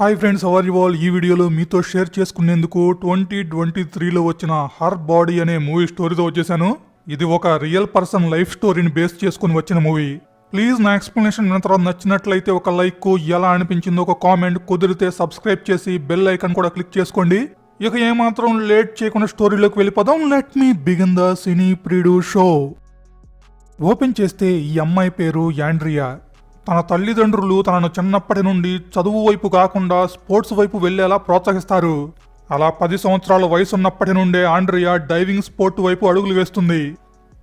Hi friends hour wall ఈ వీడియోలో మీతో షేర్ చేసుకునేందుకు ట్వంటీ ట్వంటీ త్రీలో వచ్చిన హర్ బాడీ అనే మూవీ స్టోరీతో వచ్చేసాను. ఇది ఒక రియల్ పర్సన్ లైఫ్ స్టోరీని బేస్ చేసుకుని వచ్చిన మూవీ ప్లీజ్ నా ఎక్స్ప్లెనేషన్ విన్న తర్వాత నచ్చినట్లయితే ఒక లైక్ ఎలా అనిపించిందో ఒక కామెంట్ కుదిరితే సబ్స్క్రైబ్ చేసి బెల్ ఐకన్ కూడా క్లిక్ చేసుకోండి. ఇక ఏమాత్రం లేట్ చేయకుండా స్టోరీలోకి వెళ్ళిపోదాం. లెట్ మీ బిగిన్ ద సినీ ప్రిడు షో ఓపెన్ చేస్తే ఈ అమ్మాయి పేరు యాండ్రియా తన తల్లిదండ్రులు తనను చిన్నప్పటి నుండి చదువు వైపు కాకుండా స్పోర్ట్స్ వైపు వెళ్ళేలా ప్రోత్సహిస్తారు. అలా పది సంవత్సరాల వయసున్నప్పటి నుండే ఆండ్రియా డైవింగ్ స్పోర్ట్ వైపు అడుగులు వేస్తుంది.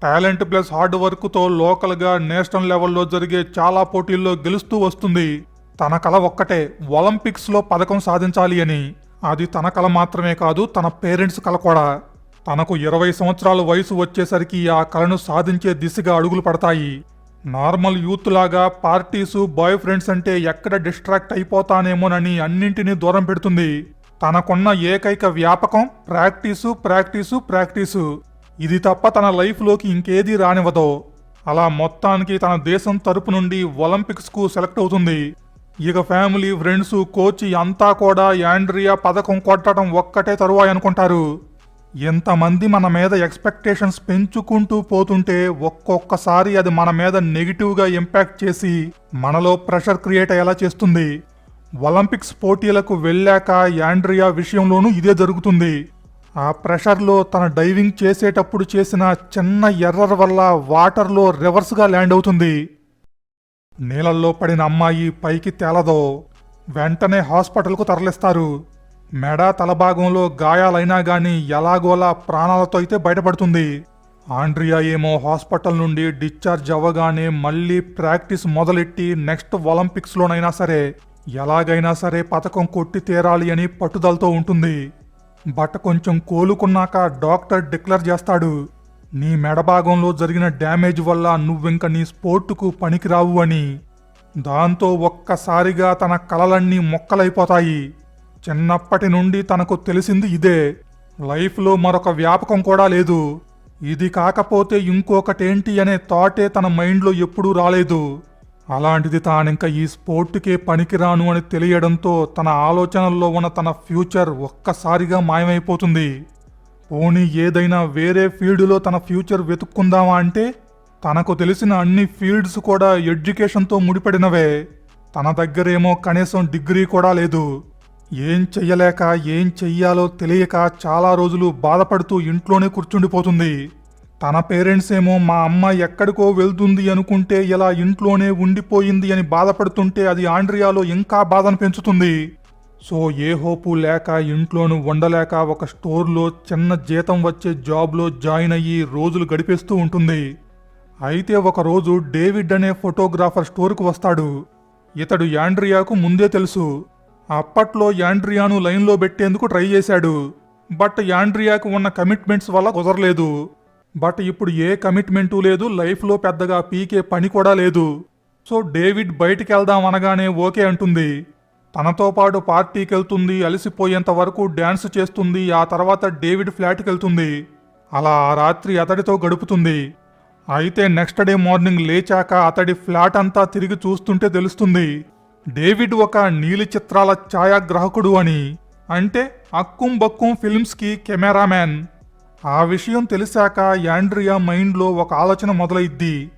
టాలెంట్ ప్లస్ హార్డ్ వర్క్తో లోకల్గా నేషనల్ లెవెల్లో జరిగే చాలా పోటీల్లో గెలుస్తూ వస్తుంది. తన కల ఒక్కటే ఒలింపిక్స్లో పథకం సాధించాలి అని. అది తన కల మాత్రమే కాదు తన పేరెంట్స్ కల కూడా. తనకు ఇరవై సంవత్సరాల వయసు వచ్చేసరికి ఆ కలను సాధించే దిశగా అడుగులు పడతాయి. నార్మల్ యూత్ లాగా పార్టీసు బాయ్ ఫ్రెండ్స్ అంటే ఎక్కడ డిస్ట్రాక్ట్ అయిపోతానేమోనని అన్నింటినీ దూరం పెడుతుంది. తనకున్న ఏకైక వ్యాపకం ప్రాక్టీసు ప్రాక్టీసు ప్రాక్టీసు. ఇది తప్ప తన లైఫ్లోకి ఇంకేదీ రానివ్వదు. అలా మొత్తానికి తన దేశం తరపు నుండి ఒలింపిక్స్కు సెలెక్ట్ అవుతుంది. ఇక ఫ్యామిలీ ఫ్రెండ్స్ కోచ్ అంతా కూడా యాండ్రియా పథకం కొట్టడం ఒక్కటే తరువాయి అనుకుంటారు ఎంతమంది మన మీద ఎక్స్పెక్టేషన్స్ పెంచుకుంటూ పోతుంటే ఒక్కొక్కసారి అది మన మీద నెగిటివ్గా ఇంపాక్ట్ చేసి మనలో ప్రెషర్ క్రియేట్ అయ్యేలా చేస్తుంది. ఒలింపిక్స్ పోటీలకు వెళ్ళాక యాండ్రియా విషయంలోనూ ఇదే జరుగుతుంది. ఆ ప్రెషర్లో తన డైవింగ్ చేసేటప్పుడు చేసిన చిన్న ఎర్రర్ వల్ల వాటర్లో రివర్స్గా ల్యాండ్ అవుతుంది. నీళ్ళల్లో పడిన అమ్మాయి పైకి తేలదో వెంటనే హాస్పిటల్కు తరలిస్తారు. మెడ తలభాగంలో గాయాలైనా గాని ఎలాగోలా ప్రాణాలతో అయితే బయటపడుతుంది. ఆండ్రియా ఏమో హాస్పిటల్ నుండి డిశ్చార్జ్ అవ్వగానే మళ్ళీ ప్రాక్టీస్ మొదలెట్టి నెక్స్ట్ ఒలింపిక్స్లోనైనా సరే ఎలాగైనా సరే పథకం కొట్టి తీరాలి అని పట్టుదలతో ఉంటుంది. బట్ కొంచెం కోలుకున్నాక డాక్టర్ డిక్లేర్ చేస్తాడు నీ మెడ భాగంలో జరిగిన డ్యామేజ్ వల్ల నువ్వింక నీ స్పోర్టుకు పనికిరావు అని. దాంతో ఒక్కసారిగా తన కలలన్నీ మొక్కలైపోతాయి. చిన్నప్పటి నుండి తనకు తెలిసింది ఇదే. లైఫ్లో మరొక వ్యాపకం కూడా లేదు. ఇది కాకపోతే ఇంకొకటేంటి అనే థాటే తన మైండ్లో ఎప్పుడూ రాలేదు. అలాంటిది తానింక ఈ స్పోర్ట్కే పనికిరాను అని తెలియడంతో తన ఆలోచనల్లో ఉన్న తన ఫ్యూచర్ ఒక్కసారిగా మాయమైపోతుంది. పోనీ ఏదైనా వేరే ఫీల్డ్లో తన ఫ్యూచర్ వెతుక్కుందామా అంటే? తనకు తెలిసిన అన్ని ఫీల్డ్స్ కూడా ఎడ్యుకేషన్తో ముడిపడినవే. తన దగ్గరేమో కనీసం డిగ్రీ కూడా లేదు. ఏం చెయ్యలేక ఏం చెయ్యాలో తెలియక చాలా రోజులు బాధపడుతూ ఇంట్లోనే కూర్చుండిపోతుంది. తన పేరెంట్స్ ఏమో మా అమ్మ ఎక్కడికో వెళ్తుంది అనుకుంటే ఇలా ఇంట్లోనే ఉండిపోయింది అని బాధపడుతుంటే అది ఆండ్రియాలో ఇంకా బాధను పెంచుతుంది. సో ఏ హోపు లేక ఇంట్లోనూ ఉండలేక ఒక స్టోర్లో చిన్న జీతం వచ్చే జాబ్లో జాయిన్ అయ్యి రోజులు గడిపేస్తూ ఉంటుంది. అయితే ఒకరోజు డేవిడ్ అనే ఫోటోగ్రాఫర్ స్టోర్కు వస్తాడు. ఇతడు యాండ్రియాకు ముందే తెలుసు. అప్పట్లో యాండ్రియాను లైన్లో పెట్టేందుకు ట్రై చేశాడు. బట్ యాండ్రియాకు ఉన్న కమిట్మెంట్స్ వల్ల కుదరలేదు. బట్ ఇప్పుడు ఏ కమిట్మెంటు లేదు లైఫ్లో పెద్దగా పీకే పని కూడా లేదు. సో డేవిడ్ బయటికి వెళ్దాం అనగానే ఓకే అంటుంది. తనతో పాటు పార్టీకి వెళ్తుంది అలసిపోయేంత వరకు డ్యాన్స్ చేస్తుంది ఆ తర్వాత డేవిడ్ ఫ్లాట్కి వెళ్తుంది అలా ఆ రాత్రి అతడితో గడుపుతుంది. అయితే నెక్స్ట్ డే మార్నింగ్ లేచాక అతడి ఫ్లాట్ అంతా తిరిగి చూస్తుంటే తెలుస్తుంది. డేవిడ్ ఒక నీలి చిత్రాల ఛాయాగ్రాహకుడు అని అంటే అక్కుం బక్కుం ఫిల్మ్స్కి కెమెరామ్యాన్. ఆ విషయం తెలిసాక యాండ్రియా మైండ్లో ఒక ఆలోచన మొదలైద్ది.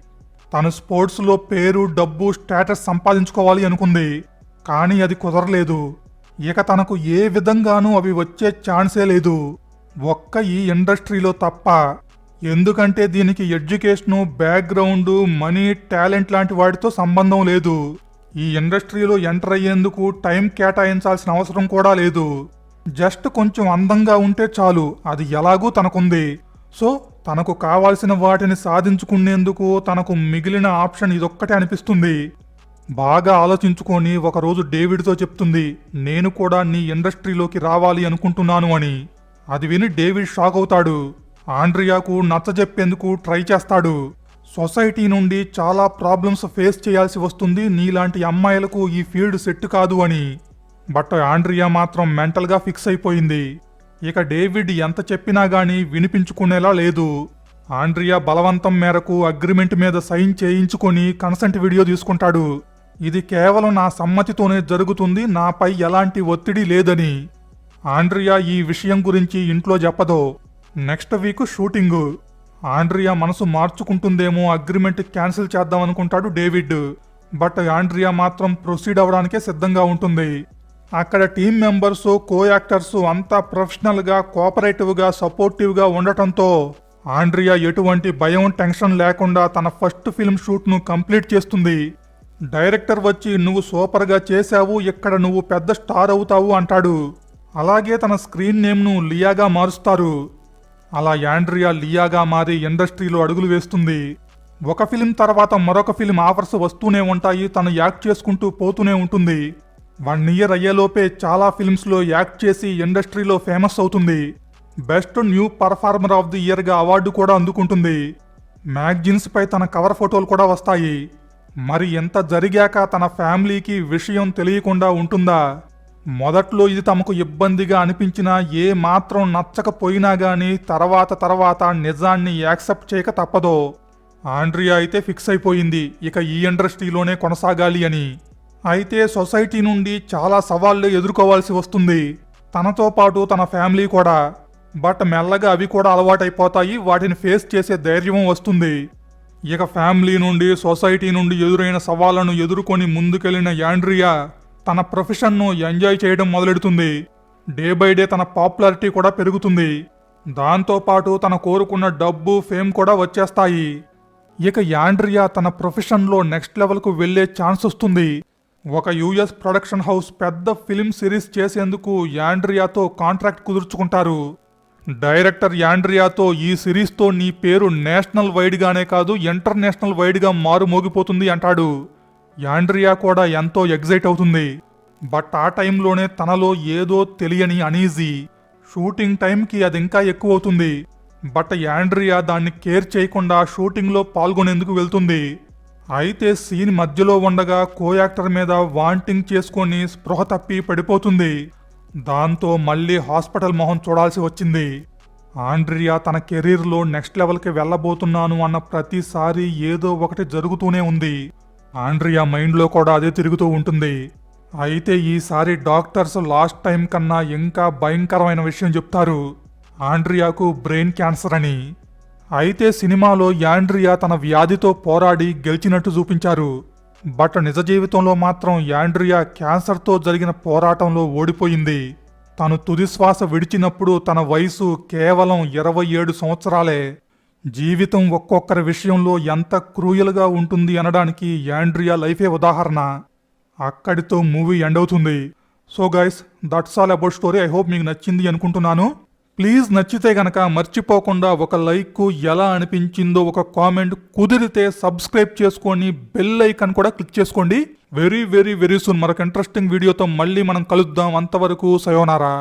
తను స్పోర్ట్స్లో పేరు డబ్బు స్టేటస్ సంపాదించుకోవాలి అనుకుంది. కానీ అది కుదరలేదు. ఇక తనకు ఏ విధంగానూ అవి వచ్చే ఛాన్సే లేదు. ఒక్క ఈ ఇండస్ట్రీలో తప్ప. ఎందుకంటే దీనికి ఎడ్యుకేషను బ్యాక్గ్రౌండ్ మనీ టాలెంట్ లాంటి వాటితో సంబంధం లేదు. ఈ ఇండస్ట్రీలో ఎంటర్ అయ్యేందుకు టైం కేటాయించాల్సిన అవసరం కూడా లేదు. జస్ట్ కొంచెం అందంగా ఉంటే చాలు అది ఎలాగూ తనకుంది. సో తనకు కావాల్సిన వాటిని సాధించుకునేందుకు తనకు మిగిలిన ఆప్షన్ ఇదొక్కటే అనిపిస్తుంది. బాగా ఆలోచించుకొని ఒకరోజు డేవిడ్తో చెప్తుంది నేను కూడా నీ ఇండస్ట్రీలోకి రావాలి అనుకుంటున్నాను అని. అది విని డేవిడ్ షాక్ అవుతాడు. ఆండ్రియాకు నచ్చజెప్పేందుకు ట్రై చేస్తాడు. సొసైటీ నుండి చాలా ప్రాబ్లమ్స్ ఫేస్ చేయాల్సి వస్తుంది. నీలాంటి అమ్మాయిలకు ఈ ఫీల్డ్ సెట్ కాదు అని. బట్ ఆండ్రియా మాత్రం మెంటల్గా ఫిక్స్ అయిపోయింది. ఇక డేవిడ్ ఎంత చెప్పినా గానీ వినిపించుకునేలా లేదు. ఆండ్రియా బలవంతం మేరకు అగ్రిమెంట్ మీద సైన్ చేయించుకొని కన్సెంట్ వీడియో తీసుకుంటాడు. ఇది కేవలం నా సమ్మతితోనే జరుగుతుంది. నాపై ఎలాంటి ఒత్తిడి లేదని. ఆండ్రియా ఈ విషయం గురించి ఇంట్లో చెప్పదు. Next week shooting. ఆండ్రియా మనసు మార్చుకుంటుందేమో అగ్రిమెంట్ క్యాన్సిల్ చేద్దాం అనుకుంటాడు డేవిడ్. బట్ ఆండ్రియా మాత్రం ప్రొసీడ్ అవడానికే సిద్ధంగా ఉంటుంది. అక్కడ టీం మెంబర్స్ కో యాక్టర్స్ అంతా ప్రొఫెషనల్గా కోఆపరేటివ్గా సపోర్టివ్గా ఉండటంతో ఆండ్రియా ఎటువంటి భయం టెన్షన్ లేకుండా తన ఫస్ట్ ఫిల్మ్ షూట్ను కంప్లీట్ చేస్తుంది. డైరెక్టర్ వచ్చి నువ్వు సూపర్గా చేశావు ఇక్కడ నువ్వు పెద్ద స్టార్ అవుతావు అంటాడు. అలాగే తన స్క్రీన్ నేమ్ను లియాగా మారుస్తారు. అలా యాండ్రియా లియాగా మారి ఇండస్ట్రీలో అడుగులు వేస్తుంది. ఒక ఫిలిం తర్వాత మరొక ఫిలిం ఆఫర్స్ వస్తూనే ఉంటాయి తను యాక్ట్ చేసుకుంటూ పోతూనే ఉంటుంది. వన్ ఇయర్ అయ్యేలోపే చాలా ఫిల్మ్స్లో యాక్ట్ చేసి ఇండస్ట్రీలో ఫేమస్ అవుతుంది. Best new performer of the ఇయర్గా award కూడా అందుకుంటుంది. మ్యాగజీన్స్పై తన కవర్ ఫోటోలు కూడా వస్తాయి. మరి ఎంత జరిగాక తన ఫ్యామిలీకి విషయం తెలియకుండా ఉంటుందా? మొదట్లో ఇది తమకు ఇబ్బందిగా అనిపించినా ఏ మాత్రం నచ్చకపోయినా కానీ తర్వాత తర్వాత నిజాన్ని యాక్సెప్ట్ చేయక తప్పదో. ఆండ్రియా అయితే ఫిక్స్ అయిపోయింది. ఇక ఈ ఇండస్ట్రీలోనే కొనసాగాలి అని. అయితే సొసైటీ నుండి చాలా సవాళ్ళు ఎదుర్కోవాల్సి వస్తుంది. తనతో పాటు తన ఫ్యామిలీ కూడా. బట్ మెల్లగా అవి కూడా అలవాటైపోతాయి. వాటిని ఫేస్ చేసే ధైర్యం వస్తుంది. ఇక ఫ్యామిలీ నుండి సొసైటీ నుండి ఎదురైన సవాళ్ళను ఎదుర్కొని ముందుకెళ్ళిన యాండ్రియా తన ప్రొఫెషన్ను ఎంజాయ్ చేయడం మొదలెడుతుంది. డే బై డే తన పాపులారిటీ కూడా పెరుగుతుంది. దాంతోపాటు తన కోరుకున్న డబ్బు ఫేమ్ కూడా వచ్చేస్తాయి. ఇక యాండ్రియా తన ప్రొఫెషన్లో నెక్స్ట్ లెవెల్కు వెళ్ళే ఛాన్స్ వస్తుంది. ఒక యుఎస్ ప్రొడక్షన్ హౌస్ పెద్ద ఫిల్మ్ సిరీస్ చేసేందుకు యాండ్రియాతో కాంట్రాక్ట్ కుదుర్చుకుంటారు. డైరెక్టర్ యాండ్రియాతో ఈ సిరీస్తో నీ పేరు నేషనల్ వైడ్గానే కాదు ఇంటర్నేషనల్ వైడ్గా మారుమోగిపోతుంది అంటాడు. యాండ్రియా కూడా ఎంతో ఎగ్జైట్ అవుతుంది. బట్ ఆ టైంలోనే తనలో ఏదో తెలియని అనీజీ షూటింగ్ టైంకి అది ఇంకా ఎక్కువ అవుతుంది బట్ యాండ్రియా దాన్ని కేర్ చేయకుండా షూటింగ్లో పాల్గొనేందుకు వెళ్తుంది. అయితే సీన్ మధ్యలో ఉండగా కోయాక్టర్ మీద వాంటింగ్ చేసుకొని స్పృహ తప్పి పడిపోతుంది. దాంతో మళ్ళీ హాస్పిటల్ మొహం చూడాల్సి వచ్చింది. ఆండ్రియా తన కెరీర్లో నెక్స్ట్ లెవెల్కి వెళ్ళబోతున్నాను అన్న ప్రతిసారి ఏదో ఒకటి జరుగుతూనే ఉంది. ఆండ్రియా మైండ్లో కూడా అదే తిరుగుతూ ఉంటుంది. అయితే ఈసారి డాక్టర్స్ లాస్ట్ టైం కన్నా ఇంకా భయంకరమైన విషయం చెప్తారు. ఆండ్రియాకు బ్రెయిన్ క్యాన్సర్ అని. అయితే సినిమాలో యాండ్రియా తన వ్యాధితో పోరాడి గెలిచినట్టు చూపించారు. బట్ నిజ జీవితంలో మాత్రం యాండ్రియా క్యాన్సర్తో జరిగిన పోరాటంలో ఓడిపోయింది. తను తుది శ్వాస విడిచినప్పుడు తన వయసు కేవలం ఇరవై ఏడు సంవత్సరాలే. జీవితం ఒక్కొక్కరి విషయంలో ఎంత క్రూయల్గా ఉంటుంది అనడానికి యాండ్రియా లైఫే ఉదాహరణ. అక్కడితో మూవీ ఎండ్ అవుతుంది. So guys that's all about story I hope మీకు నచ్చింది అనుకుంటున్నాను. ప్లీజ్ నచ్చితే గనక మర్చిపోకుండా ఒక లైక్ ఎలా అనిపించిందో ఒక కామెంట్ కుదిరితే సబ్స్క్రైబ్ చేసుకొని బెల్ ఐకాన్ కూడా క్లిక్ చేసుకోండి. వెరీ వెరీ వెరీ సూన్ మరొక ఇంట్రెస్టింగ్ వీడియోతో మళ్ళీ మనం కలుద్దాం. అంతవరకు సయోనారా.